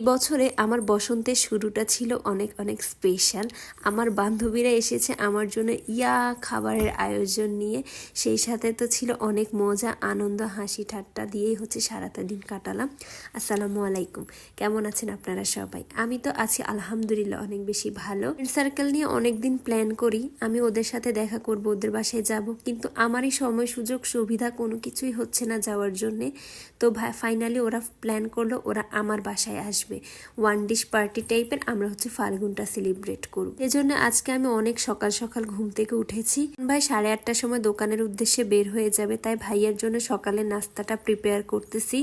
বছরে আমার বসন্তের শুরুটা ছিল অনেক অনেক স্পেশাল আমার বান্ধবীরা এসেছে আমার জন্য ইয়া খাবারের আয়োজন নিয়ে। সেই সাথে তো ছিল অনেক মজা, আনন্দ, হাসি ঠাট্টা দিয়েই হচ্ছে সারাটা দিন কাটালাম। আসসালামু আলাইকুম। কেমন আছেন আপনারা সবাই? আমি তো আছি আলহামদুলিল্লাহ অনেক বেশি ভালো। সার্কেল নিয়ে অনেক দিন প্ল্যান করি। আমি ওদের সাথে দেখা করব, ওদের বাসায় যাব। কিন্তু আমারই সময়, সুযোগ, সুবিধা কোনো কিছুই হচ্ছে না যাওয়ার জন্যে। তো ভাই ফাইনালি ওরা প্ল্যান করল, ওরা আমার বাসায় আসবে। ওয়ান ডিশ পার্টি টাইপের আমরা হচ্ছে ফাল্গুনটা সেলিব্রেট করব। এজন্য আজকে আমি অনেক সকাল সকাল ঘুম থেকে উঠেছি। ভাই সাড়ে আটটার সময় দোকানের উদ্দেশ্যে বের হয়ে যাবে, তাই ভাইয়ের জন্য সকালে নাস্তাটা প্রিপেয়ার করতেছি।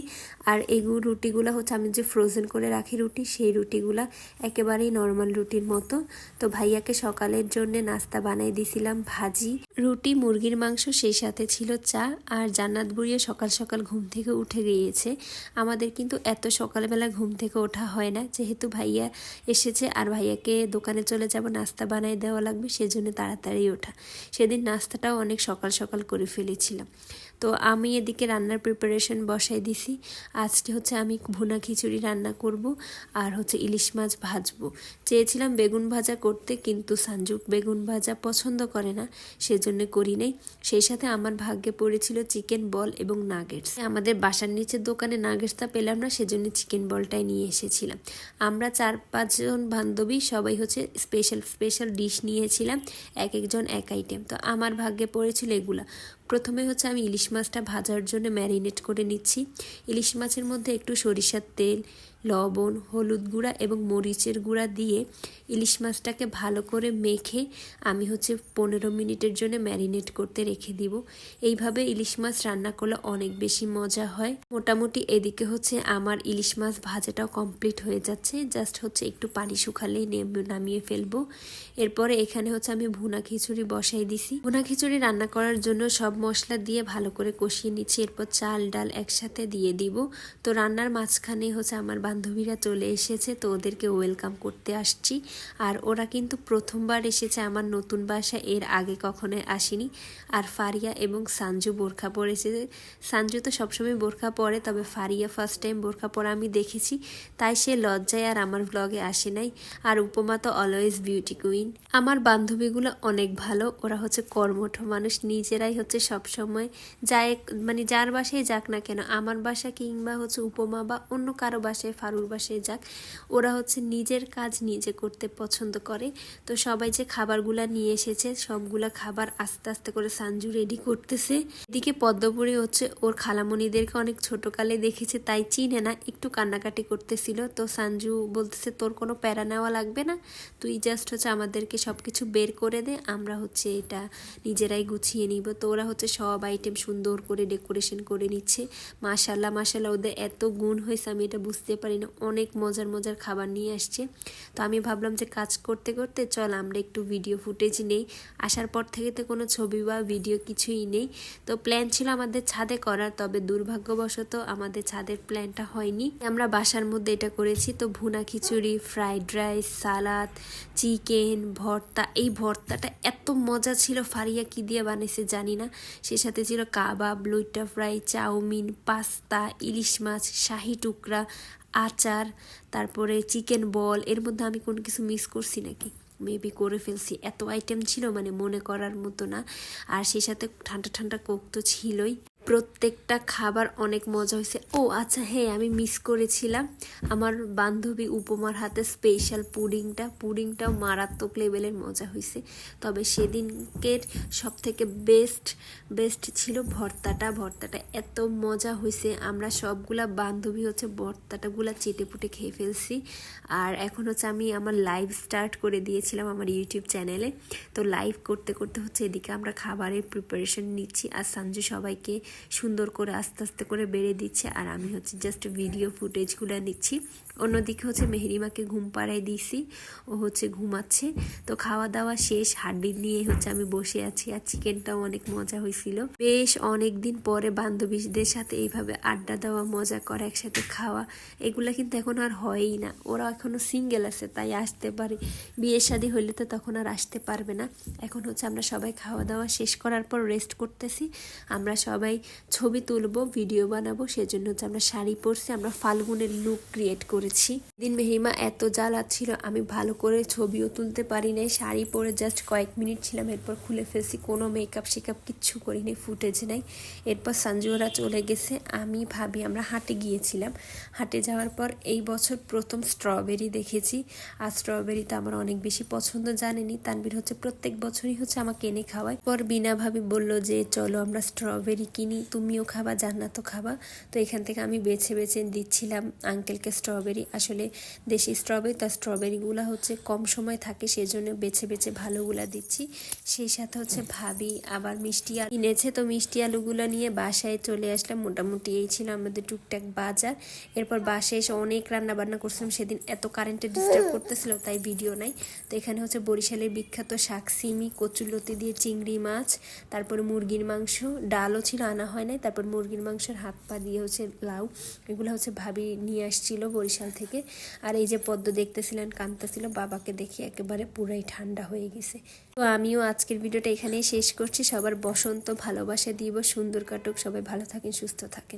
আর এগুলো রুটিগুলো হচ্ছে আমি যে ফ্রোজেন করে রাখি রুটি, সেই রুটিগুলা একেবারেই নর্মাল রুটির মতো। তো ভাইয়াকে সকালের জন্য নাস্তা বানাই দিছিলাম ভাজি। রুটি, মুরগির মাংস, সেই সাথে ছিল চা। আর জান্নাত বুড়িয়ে সকাল সকাল ঘুম থেকে উঠে গিয়েছে। আমাদের কিন্তু এত সকালবেলা ঘুম থেকে ওঠা হয় না। যেহেতু ভাইয়া এসেছে, আর ভাইয়াকে দোকানে চলে যাব, নাস্তা বানাই দেওয়া লাগবে, সেজন্য তাড়াতাড়ি ওঠা। সেদিন নাস্তাটাও অনেক সকাল সকাল করে ফেলেছিলাম। তো আমি এদিকে রান্নার প্রিপারেশন বসাই দিছি। আজকে হচ্ছে আমি ভুনা খিচুড়ি রান্না করব আর হচ্ছে ইলিশ মাছ ভাজবো। চেয়েছিলাম বেগুন ভাজা করতে, কিন্তু সানজুক বেগুন ভাজা পছন্দ করে না, সেজন্য করি নাই। সেই সাথে আমার ভাগ্যে পড়েছিল চিকেন বল এবং নাগেটস আমাদের বাসার নিচের দোকানে নাগেটসটা পেলাম না, সেজন্য চিকেন বলটাই নিয়ে এসেছিলাম। আমরা চার পাঁচজন বান্ধবী সবাই হচ্ছে স্পেশাল স্পেশাল ডিশ নিয়েছিলাম, এক একজন এক আইটেম তো আমার ভাগ্যে পড়েছিল এগুলা। প্রথমে হচ্ছে আমি ইলিশ মাছটা ভাজার জন্য ম্যারিনেট করে নিচ্ছি। ইলিশ মাছের মধ্যে একটু সরিষার তেল লবণ, হলুদ গুঁড়া এবং মরিচের গুঁড়া দিয়ে ইলিশ মাছটাকে ভালো করে মেখে আমি হচ্ছে পনেরো মিনিটের জন্য ম্যারিনেট করতে রেখে দিব। এইভাবে ইলিশ মাছ রান্না করলে অনেক বেশি মজা হয়। মোটামুটি এদিকে হচ্ছে আমার ইলিশ মাছ ভাজাটাও কমপ্লিট হয়ে যাচ্ছে। জাস্ট হচ্ছে একটু পানি শুকালেই নামিয়ে ফেলব। এরপরে এখানে হচ্ছে আমি ভুনা খিচুড়ি বসাই দিছি। ভুনা খিচুড়ি রান্না করার জন্য সব মশলা দিয়ে ভালো করে কষিয়ে নিচ্ছি। এরপর চাল, ডাল একসাথে দিয়ে দিব। তো রান্নার মাঝখানে হচ্ছে আমার বান্ধবীরা চলে এসেছে, তো ওদেরকে ওয়েলকাম করতে আসছি। আর ওরা কিন্তু প্রথমবার এসেছে আমার নতুন বাসা এর আগে কখনো আসেনি। আর ফারিয়া এবং সানজু বোরখা পরেছে সানজু তো সবসময় বোরখা পরে, তবে ফারিয়া ফার্স্ট টাইম বোরখা পরা আমি দেখেছি। তাই সে লজ্জায় আর আমার ব্লগে আসে নাই। আর উপমা তো অলওয়েজ বিউটি কুইন আমার বান্ধবীগুলো অনেক ভালো, ওরা হচ্ছে কর্মঠ মানুষ, নিজেরাই হচ্ছে সবসময় যায় মানে যার বাসায় যাক না কেন, আমার বাসা কিংবা হচ্ছে উপমা বা অন্য কারও বাসায় ফারুর বাসায় যাক ওরা হচ্ছে নিজের কাজ নিজে করতে পছন্দ করে। তো সবাই যে খাবারগুলা নিয়ে এসেছে, সবগুলা খাবার আস্তে আস্তে করে সানজু রেডি করতেছে। এদিকে পদ্মপুরে হচ্ছে ওর খালামণিদেরকে অনেক ছোটকালে দেখেছে, তাই চিনে না, একটু কান্নাকাটি করতেছিল। তো সানজু বলতেছে, তোর কোনো প্যারা নেওয়া লাগবে না, তুই জাস্ট হচ্ছে আমাদেরকে সব কিছু বের করে দে, আমরা হচ্ছে এটা নিজেরাই গুছিয়ে নিব। তো ওরা হচ্ছে সব আইটেম সুন্দর করে ডেকোরেশন করে নিচ্ছে। মাশাল্লাহ মাশাল্লাহ ওদের এত গুণ হয়েছে, আমি এটা বুঝতে পারি না অনেক মজার মজার খাবার নিয়ে আসছে। তো আমি ভাবলাম যে কাজ করতে করতে চল আমরা একটু ভিডিও ফুটেজ নেই। আসার পর থেকে তো কোনো ছবি বা ভিডিও কিছুই নেই। তো প্ল্যান ছিল আমাদের ছাদে করার, তবে দুর্ভাগ্যবশত আমাদের ছাদের প্ল্যানটা হয়নি। আমরা বাসার মধ্যে এটা করেছি, তো ভুনা খিচুড়ি ফ্রাইড রাইস সালাদ চিকেন ভর্তা, এই ভর্তাটা এত মজা ছিল, ফারিয়া কি দিয়ে বানিয়েছে জানি না। সে সাথে ছিল কাবাব, লুইটা ফ্রাই, চাউমিন, পাস্তা, ইলিশ মাছ, শাহি টুকরা আচার, তারপরে চিকেন বল এর মধ্যে আমি কোনো কিছু মিস করছি নাকি? মেবি করে ফেলছি। এত আইটেম ছিল মানে মনে করার মতো না। আর সেই সাথে ঠান্ডা ঠান্ডা কোক তো ছিলই। প্রত্যেকটা খাবার অনেক মজা হয়েছে। ও আচ্ছা হ্যাঁ আমি মিস করেছিলাম আমার বান্ধবী উপমার হাতে স্পেশাল পুডিংটা। পুডিংটাও মারাত্মক লেভেলের মজা হয়েছে। তবে সেদিনকের সব থেকে বেস্ট বেস্ট ছিল ভর্তাটা। ভর্তাটা এত মজা হয়েছে। আমরা সবগুলা বান্ধবী হচ্ছে ভর্তাটাগুলা চেটে পুটে খেয়ে ফেলছি। আর এখন হচ্ছে আমি আমার লাইভ স্টার্ট করে দিয়েছিলাম আমার ইউটিউব চ্যানেলে তো লাইভ করতে করতে হচ্ছে এদিকে আমরা খাবারের প্রিপারেশন নিচ্ছি। আর সঞ্জু সবাইকে সুন্দর করে আস্তে আস্তে করে বেড়ে দিচ্ছে। আর আমি হচ্ছে জাস্ট ভিডিও ফুটেজগুলো নিচ্ছি। অন্যদিকে হচ্ছে মেহরিমাকে ঘুম পাড়াই দিয়েছি। ও হচ্ছে ঘুমাচ্ছে। তো খাওয়া দাওয়া শেষ। হাড্ডি নিয়ে হচ্ছে আমি বসে আছি। আর চিকেনটাও অনেক মজা হয়েছিল। বেশ অনেক দিন পরে বান্ধবীদের সাথে এইভাবে আড্ডা দেওয়া, মজা করা, একসাথে খাওয়া, এগুলো কিন্তু এখন আর হয়ই না। ওরা এখনও সিঙ্গেল আছে, তাই আসতে পারে। বিয়ের শাদী হইলে তো তখন আর আসতে পারবে না। এখন হচ্ছে আমরা সবাই খাওয়া দাওয়া শেষ করার পর রেস্ট করতেছি। আমরা সবাই ছবি তুলবো, ভিডিও বানাবো, সেজন্য হচ্ছে আমরা শাড়ি পরছি, আমরা ফাল্গুনের লুক ক্রিয়েট করেছি। দিন মেহিমা এত জ্বালাচ্ছিল আমি ভালো করে ছবিও তুলতে পারি নাই, শাড়ি পরে জাস্ট কয়েক মিনিট ছিলাম, এরপর খুলে ফেলছি, কোনো মেকআপ শেকআপ কিচ্ছু করিনি ফুটেজ নাই। এরপর সঞ্জুরা চলে গেছে, আমি ভাবি আমরা হাটে গিয়েছিলাম। হাটে যাওয়ার পর এই বছর প্রথম স্ট্রবেরি দেখেছি। আর স্ট্রবেরি তো আমার অনেক বেশি পছন্দ জানেনি তানবির হচ্ছে প্রত্যেক বছরই হচ্ছে আমাকে এনে খাওয়ায়। পর বিনা ভাবি বলল যে, চলো আমরা স্ট্রবেরি কিনি। তুমিও খাবা, জান্নাতও খাবা। তো এখান থেকে আমি বেছে বেছে দিচ্ছিলাম আঙ্কেলকে স্ট্রবেরি আসলে দেশি স্ট্রবেরি তার স্ট্রবেরিগুলো হচ্ছে কম সময় থাকে সেই জন্য বেছে বেছে ভালোগুলা দিচ্ছি। সেই সাথে হচ্ছে ভাবি, আবার মিষ্টি আলু কিনেছে তো মিষ্টি আলুগুলো নিয়ে বাসায় চলে আসলাম। মোটামুটি এই ছিল আমাদের টুকটাক বাজার। এরপর বাসায় এসে অনেক রান্না বান্না করছিলাম। সেদিন এত কারেন্টে ডিস্টার্ব করতেছিল, তাই ভিডিও নাই। তো এখানে হচ্ছে বরিশালের বিখ্যাত শাক, সিমি কচুলতি দিয়ে চিংড়ি মাছ, তারপরে মুরগির মাংস, ডালও ছিল আনা হয় নাই। তারপর মুরগির মাংসের হাত পা দিয়ে হচ্ছে লাউ, এগুলো হচ্ছে ভাবি নিয়ে আসছিল বরিশাল থেকে। আর এই যে পদ্ম দেখতেছিলেন, কাঁদতেছিল, বাবাকে দেখে একেবারে পুরাই ঠান্ডা হয়ে গেছে। তো আমিও আজকের ভিডিওটা এখানেই শেষ করছি। সবার বসন্ত ভালোবাসা দিব সুন্দর কাটুক। সবাই ভালো থাকেন, সুস্থ থাকেন।